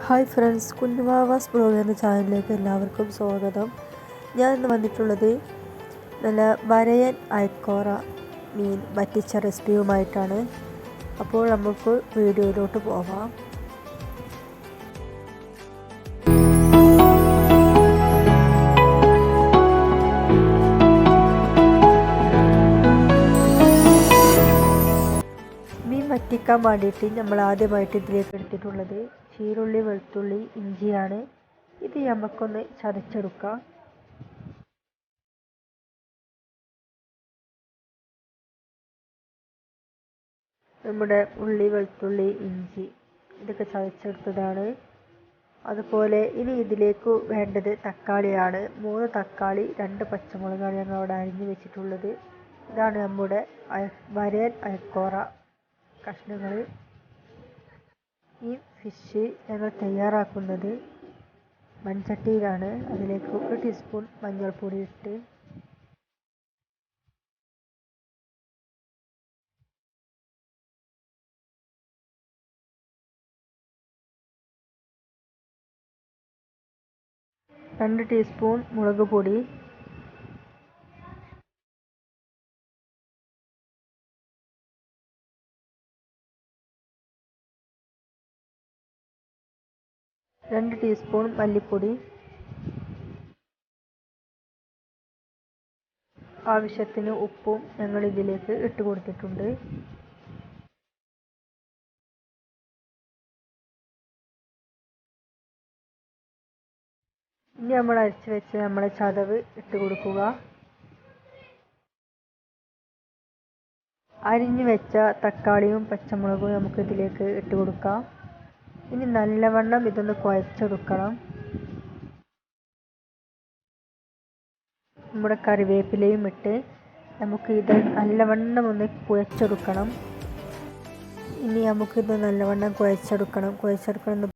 Hi friends കുഞ്ഞുമാവാസ് blog എന്ന ചാനലിലേക്ക് എല്ലാവർക്കും സ്വാഗതം. ഞാൻ ഇന്ന് വന്നിട്ടുള്ളത് നല്ല വരയൻ ഐക്കോറ മീൻ വറ്റിച്ച റെസിപ്പിയുമായിട്ടാണ്. അപ്പോൾ നമുക്ക് വീഡിയോയിലോട്ട് പോവാം. മീൻ വറ്റിക്കാൻ വേണ്ടിയിട്ട് നമ്മൾ ആദ്യമായിട്ട് ഇതിലേക്ക് എടുത്തിട്ടുള്ളത് ചീരുള്ളി വെളുത്തുള്ളി ഇഞ്ചിയാണ്. ഇത് നമുക്കൊന്ന് ചതച്ചെടുക്കാം. നമ്മുടെ ഉള്ളി വെളുത്തുള്ളി ഇഞ്ചി ഇതൊക്കെ ചതച്ചെടുത്തതാണ്. അതുപോലെ ഇനി ഇതിലേക്ക് വേണ്ടത് തക്കാളിയാണ്. മൂന്ന് തക്കാളി രണ്ട് പച്ചമുളകാണ് ഞങ്ങൾ അവിടെ അരിഞ്ഞു വെച്ചിട്ടുള്ളത്. ഇതാണ് നമ്മുടെ വരയൻ അയക്കോറ കഷ്ണങ്ങൾ ഈ ഫിഷ് ഞങ്ങൾ തയ്യാറാക്കുന്നത് മൺചട്ടിയിലാണ്. അതിലേക്ക് ഒരു ടീസ്പൂൺ മഞ്ഞൾപ്പൊടി ഇട്ട് രണ്ട് ടീസ്പൂൺ മുളക് പൊടി രണ്ട് ടീസ്പൂൺ മല്ലിപ്പൊടി. ആവശ്യത്തിന് ഉപ്പും ഞങ്ങൾ ഇതിലേക്ക് ഇട്ട് കൊടുത്തിട്ടുണ്ട്. ഇനി നമ്മൾ അരച്ച് വെച്ച് നമ്മളെ ചതവ് ഇട്ട് കൊടുക്കുക. അരിഞ്ഞു വെച്ച തക്കാളിയും പച്ചമുളകും നമുക്ക് ഇതിലേക്ക് ഇട്ട് കൊടുക്കാം. ഇനി നല്ലവണ്ണം ഇതൊന്ന് കുഴച്ചെടുക്കണം. നമ്മുടെ കറിവേപ്പിലയും ഇട്ട് നമുക്ക് ഇത് നല്ലവണ്ണം ഒന്ന് കുഴച്ചെടുക്കണം. ഇനി നമുക്കിത് നല്ലവണ്ണം കുഴച്ചെടുക്കണം. കുഴച്ചെടുക്കണം